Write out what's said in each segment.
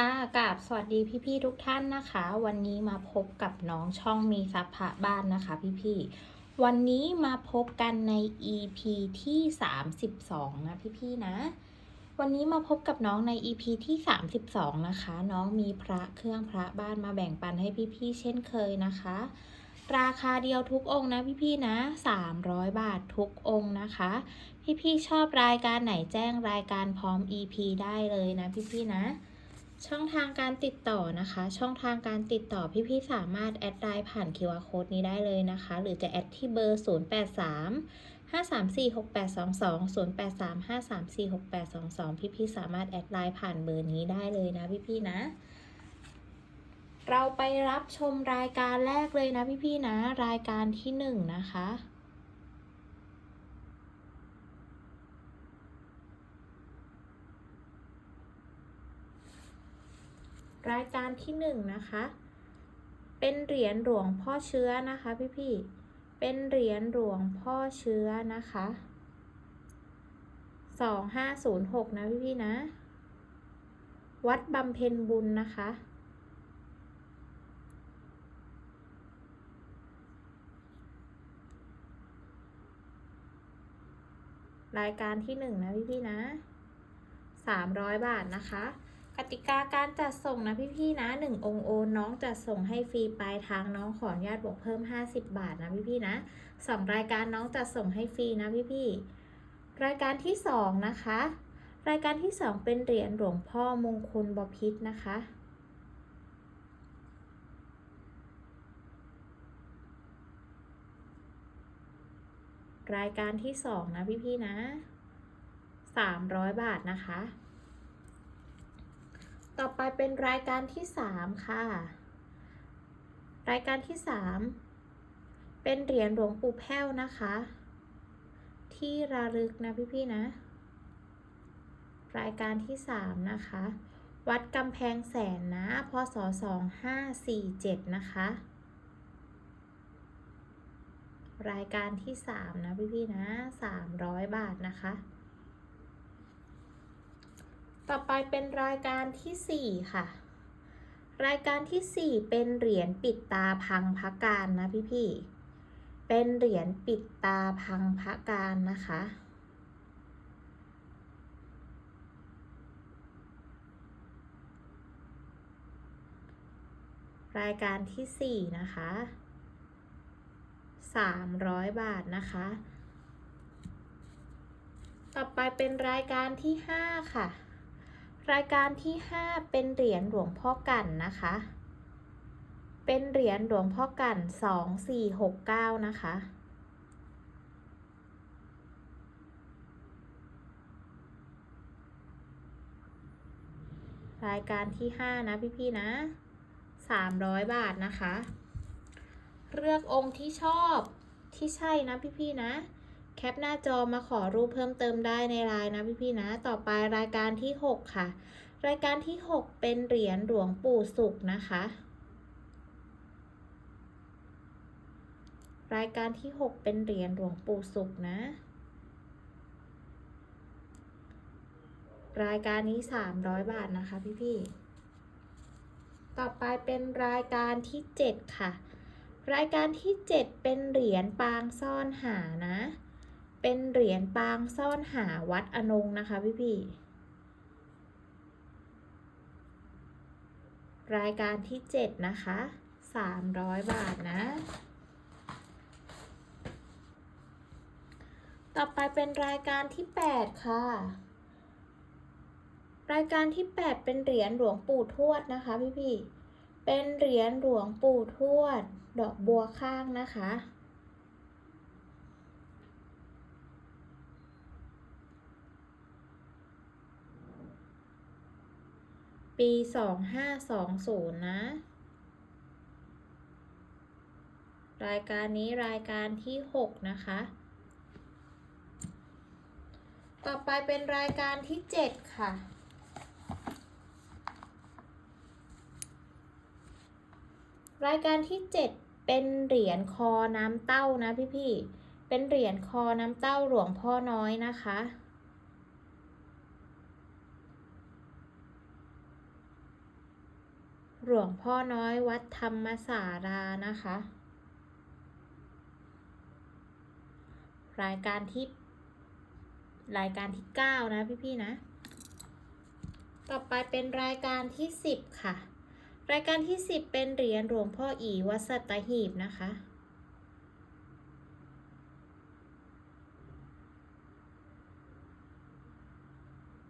ค่ะกับสวัสดีพี่ๆทุกท่านนะคะ วันนี้มาพบกับน้องช่องมีทรัพย์พระบ้านนะคะพี่ๆวันนี้มาพบกันใน EP ที่ 32 นะพี่ๆนะ วันนี้มาพบกับน้องใน EP ที่ 32 นะคะ น้องมีพระเครื่องพระบ้านมาแบ่งปันให้พี่ๆเช่นเคยนะคะ ราคาเดียวทุกองนะพี่ๆนะ 300 บาททุกองนะคะ พี่ๆชอบรายการไหนแจ้งรายการพร้อม EP ได้เลยนะพี่ๆนะ ช่องทางการติดต่อนะคะ ช่องทางการติดต่อพี่ๆสามารถแอดไลน์ผ่าน QR code นี้ได้เลยนะคะ หรือจะแอดที่เบอร์ 083 534 6822 083 534 6822 พี่ๆสามารถแอดไลน์ผ่านเบอร์นี้ได้เลยนะพี่ๆนะ เราไปรับชมรายการแรกเลยนะพี่ๆนะ รายการที่หนึ่งนะคะ รายการที่หนึ่งนะคะ เป็นเหรียญหลวงพ่อเชื้อนะคะพี่ๆเป็นเหรียญหลวงพ่อเชื้อนะคะสองห้าศูนย์หกนะพี่ๆนะ วัดบำเพ็ญบุญนะคะรายการที่หนึ่งนะพี่ๆนะสามร้อยบาทนะคะ กติกาการจัดส่งนะพี่ๆนะหนึ่งองค์โอนน้องจัดส่งให้ฟรีปลายทางน้องขออนุญาตบวกเพิ่ม 50 บาทนะพี่ๆนะสองรายการน้องจัดส่งให้ฟรีนะพี่ๆรายการที่สองนะคะ รายการที่สองเป็นเหรียญหลวงพ่อมงคลบพิษนะคะรายการที่สองนะพี่ ๆ นะสามร้อยบาทนะคะ ต่อไปเป็นรายการที่สามค่ะ รายการที่สามเป็นเหรียญหลวงปู่แพ้วนะคะ ที่ระลึกนะพี่ๆนะ รายการที่สามนะคะ วัดกำแพงแสนนะพศสองห้าสี่เจ็ดนะคะ รายการที่สามนะพี่ๆนะสามร้อยบาทนะคะ ต่อไปเป็นรายการที่สี่ค่ะ รายการที่สี่เป็นเหรียญปิดตาพังพระการนะพี่ๆเป็นเหรียญปิดตาพังพระการนะคะ รายการที่สี่นะคะ 300 บาทนะคะ ต่อไปเป็นรายการที่ 5 ค่ะ รายการที่ 5 เป็นเหรียญหลวงพ่อกันนะคะ เป็นเหรียญหลวงพ่อกัน 2469 นะคะ รายการที่ 5 นะพี่ๆนะ 300 บาทนะคะ เลือกองค์ที่ชอบที่ใช่นะพี่ๆนะ แคปหน้าจอมาขอรูปเพิ่มเติมได้ในไลน์นะพี่ๆนะ ต่อไปรายการที่ 6 ค่ะ รายการที่ 6 เป็นเหรียญหลวงปู่สุขนะคะ รายการที่ 6 เป็นเหรียญหลวงปู่สุขนะ รายการนี้ 300 บาทนะคะพี่ๆ ต่อไปเป็นรายการที่ 7 ค่ะ รายการที่ 7 เป็นเหรียญปางซ่อนหานะ เป็นเหรียญปางซ่อนหาวัดอนงนะคะพี่พี่รายการที่ 7 นะคะ 300 บาทนะ ต่อไปเป็นรายการที่ 8 ค่ะ รายการที่ 8 เป็นเหรียญหลวงปู่ทวดนะคะพี่พี่เป็นเหรียญหลวงปู่ทวด ดอกบัวข้างนะคะ ปี2520นย์นะ รายการนี้รายการที่6นะคะ ต่อไปเป็นรายการที่7ค่ะรายการที่ 7 เป็นเหรียญคอน้ำเต้านะพี่ๆเป็นเหรียญคอน้ำเต้าหลวงพ่อน้อยนะคะ หลวงพ่อน้อยวัดธรรมสารานะคะ รายการที่ รายการที่เก้านะพี่ๆนะ ต่อไปเป็นรายการที่สิบค่ะ รายการที่สิบเป็นเหรียญหลวงพ่ออีวัดสัตหีบนะคะ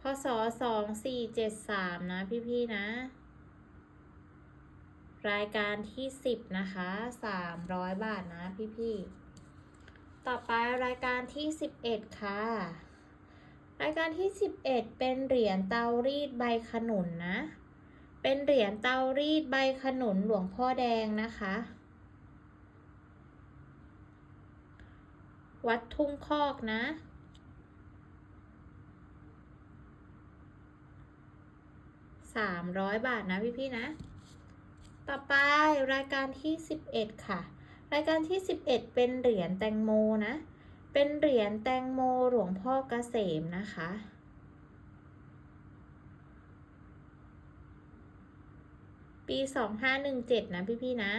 พศสองสี่เจ็ดสามนะพี่ๆนะ รายการที่สิบนะคะสามร้อยบาทนะพี่ๆ ต่อไปรายการที่สิบเอ็ดค่ะ รายการที่สิบเอ็ดเป็นเหรียญเตารีดใบขนุนนะ เป็นเหรียญเตารีดใบขนุนหลวงพ่อแดงนะคะ วัดทุ่งคอกนะสามร้อยบาทนะพี่ๆนะ ต่อไปรายการที่สิบเอ็ดค่ะ รายการที่สิบเอ็ดเป็นเหรียญแตงโมนะ เป็นเหรียญแตงโมหลวงพ่อเกษมนะคะปีสองห้าหนึ่งเจ็ดนะพี่ๆนะ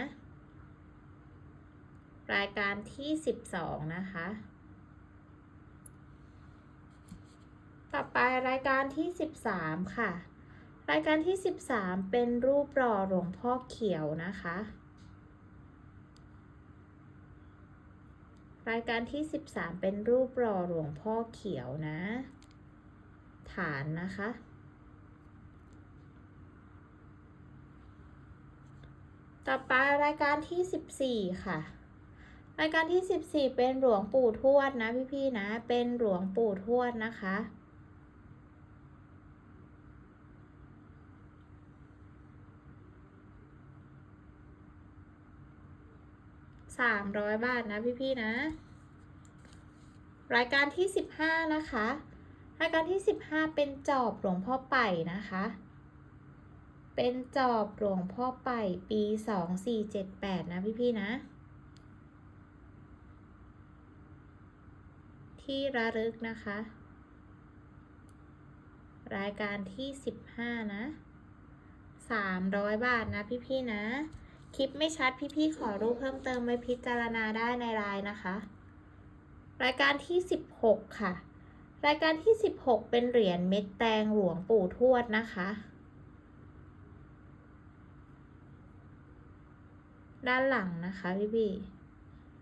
รายการที่สิบสองนะคะ ต่อไปรายการที่สิบสามค่ะ รายการที่สิบสามเป็นรูปหล่อหลวงพ่อเขียวนะคะ รายการที่สิบสามเป็นรูปหล่อหลวงพ่อเขียวนะ ฐานนะคะ ต่อไปรายการที่สิบสี่ค่ะรายการที่สิบสี่เป็นหลวงปู่ทวดนะพี่ๆนะ เป็นหลวงปู่ทวดนะคะ สามร้อยบาทนะพี่ๆนะ รายการที่สิบห้านะคะ รายการที่สิบห้าเป็นจอบหลวงพ่อไป่นะคะ เป็นจอบหลวงพ่อไป่ปีสองสี่เจ็ดแปดนะพี่ๆนะ ที่ระลึกนะคะ รายการที่สิบห้านะสามร้อยบาทนะพี่ๆนะ คลิปไม่ชัดพี่ๆขอรูปเพิ่มเติมไว้พิจารณาได้ในไลน์นะคะ รายการที่ 16 ค่ะ รายการที่ 16 เป็นเหรียญเม็ดแตงหลวงปู่ทวดนะคะ ด้านหลังนะคะพี่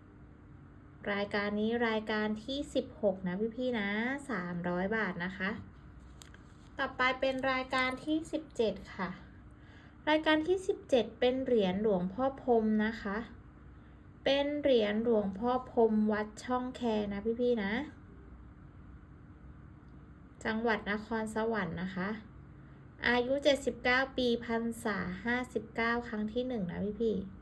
ๆรายการนี้รายการที่ 16 นะพี่ๆนะ 300 บาทนะคะ ต่อไปเป็นรายการที่ 17 ค่ะ รายการที่ 17 เป็นเหรียญหลวงพ่อพรมนะคะ เป็นเหรียญหลวงพ่อพรมวัดช่องแคนะพี่ๆนะ จังหวัดนครสวรรค์นะคะ อายุ 79 ปีพรรษา59 ครั้งที่ 1 นะพี่ๆ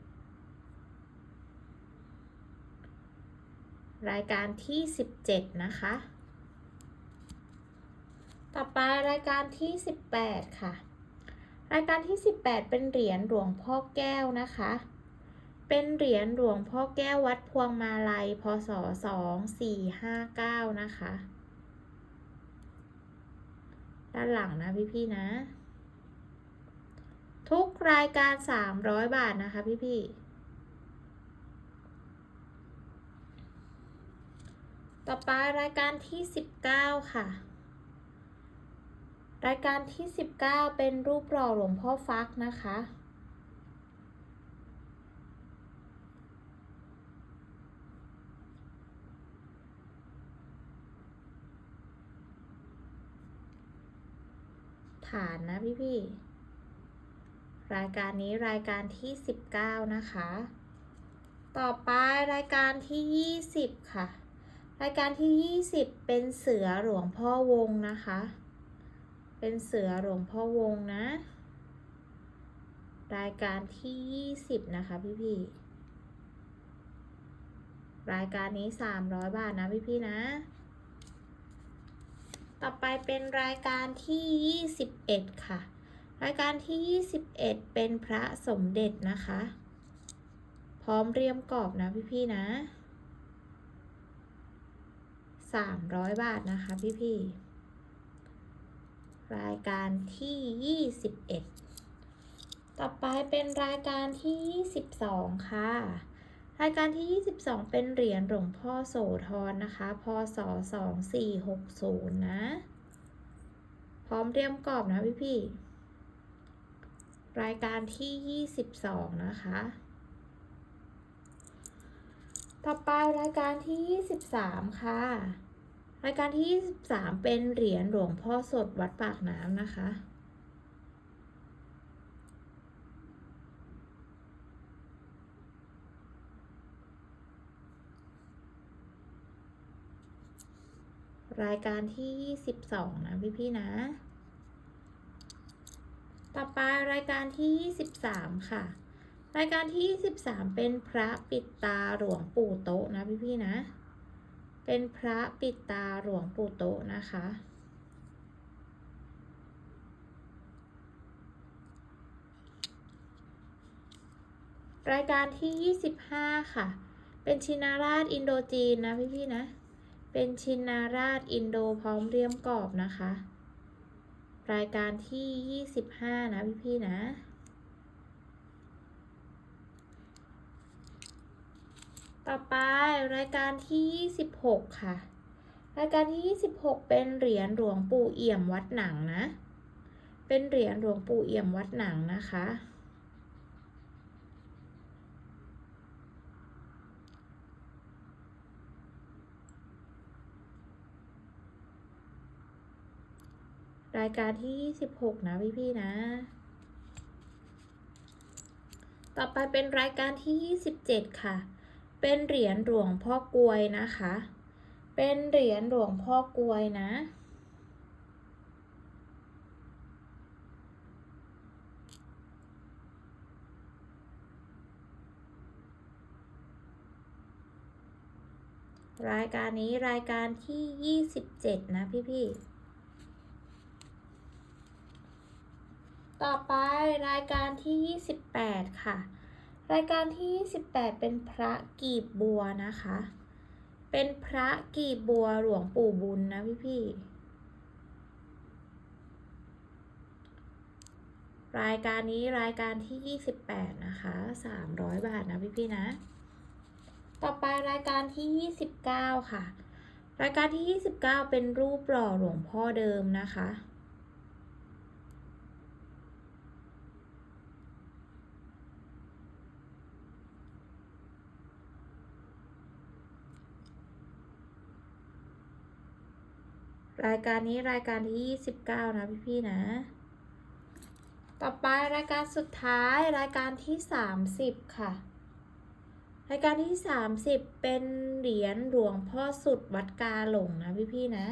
รายการที่ 17 นะคะ ต่อไปรายการที่ 18 ค่ะ รายการที่ 18 เป็นเหรียญหลวงพ่อแก้วนะคะ เป็นเหรียญหลวงพ่อแก้ววัดพวงมาลัย พศ 2459 นะคะ ด้านหลังนะพี่ๆนะ ทุกรายการ 300 บาทนะคะพี่ๆต่อไปรายการที่ 19 ค่ะ รายการที่ 19 เป็นรูปหล่อหลวงพ่อฟักนะคะ ฐานนะพี่พี่ๆรายการนี้รายการที่ 19 นะคะ ต่อไปรายการที่ 20 ค่ะ รายการที่ 20 เป็นเสือหลวงพ่อวงนะคะ เป็นเสือหลวงพ่อวงนะ รายการที่ 20 นะคะพี่พี่ๆรายการนี้ 300 บาทนะพี่พี่ๆนะ ต่อไปเป็นรายการที่ 21 ค่ะ รายการที่ 21 เป็นพระสมเด็จนะคะ พร้อมเรียมกรอบนะพี่ๆนะ 300 บาทนะคะพี่ๆ รายการที่ 21 ต่อไปเป็นรายการที่ 22 ค่ะ รายการที่ 22 เป็นเหรียญหลวงพ่อโสธรนะคะ พศ 2460 นะ พร้อมเตรียมกรอบนะพี่พี่รายการที่ 22 นะคะ ต่อไปรายการที่ 23 ค่ะ รายการที่ 23 เป็นเหรียญหลวงพ่อสดวัดปากน้ำนะคะ รายการที่ 22 นะพี่พี่นะ ต่อไปรายการที่ 23 ค่ะ รายการที่ 23 เป็นพระปิดตาหลวงปู่โตะนะพี่พี่นะ เป็นพระปิดตาหลวงปู่โตนะคะ รายการที่ 25 ค่ะ เป็นชินาราชอินโดจีนนะพี่พี่ๆนะ เป็นชินาราชอินโดพร้อมเรียมกรอบนะคะ รายการที่ 25 นะพี่พี่ๆนะ ต่อไปรายการที่ 26 ค่ะ รายการที่ 26 เป็นเหรียญหลวงปู่เอี่ยมวัดหนังนะ เป็นเหรียญหลวงปู่เอี่ยมวัดหนังนะคะ รายการที่ 26 นะพี่พี่ๆนะต่อไปเป็นรายการที่ 27 ค่ะ เป็นเหรียญหลวงพ่อกลวยนะคะ เป็นเหรียญหลวงพ่อกลวยนะ รายการนี้รายการที่ 27 นะพี่พี่ๆต่อไปรายการที่ 28 ค่ะ รายการที่28เป็นพระกีบบัวนะคะ เป็นพระกีบบัวหลวงปู่บุญนะพี่พี่รายการนี้รายการที่ 28 นะคะ 300 บาทนะพี่พี่นะ ต่อไปรายการที่ 29 ค่ะ รายการที่ 29 เป็นรูปหล่อหลวงพ่อเดิมนะคะ รายการนี้รายการที่ 29 นะพี่ๆนะ ต่อไปรายการสุดท้ายรายการที่ 30 ค่ะ รายการที่ 30 เป็นเหรียญหลวงพ่อสุดวัดกาหลงนะพี่ๆนะ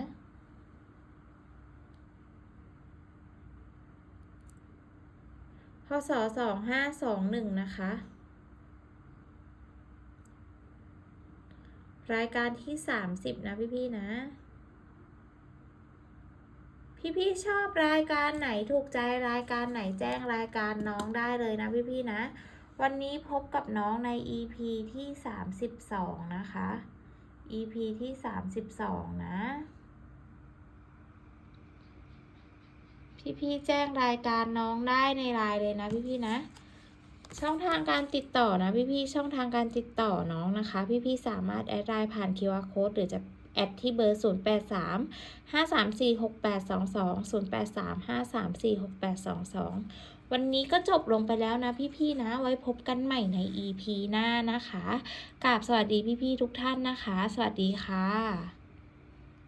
พศ2521นะคะ รายการที่30นะพี่ๆนะ พี่ๆชอบรายการไหนถูกใจรายการไหนแจ้งรายการน้องได้เลยนะพี่ๆนะ วันนี้พบกับน้องใน EP ที่ 32 นะคะ EP ที่ 32 นะพี่ๆแจ้งรายการน้องได้ในไลน์เลยนะพี่ๆนะ ช่องทางการติดต่อนะพี่ๆช่องทางการติดต่อน้องนะคะ พี่ๆสามารถแอดไลน์ผ่าน QR code หรือจะ แอดที่เบอร์ 083 534 6822 083 534 6822 วันนี้ก็จบลงไปแล้วนะพี่ๆนะ ไว้พบกันใหม่ใน EP หน้านะคะกราบสวัสดีพี่ๆทุกท่านนะคะ สวัสดีค่ะ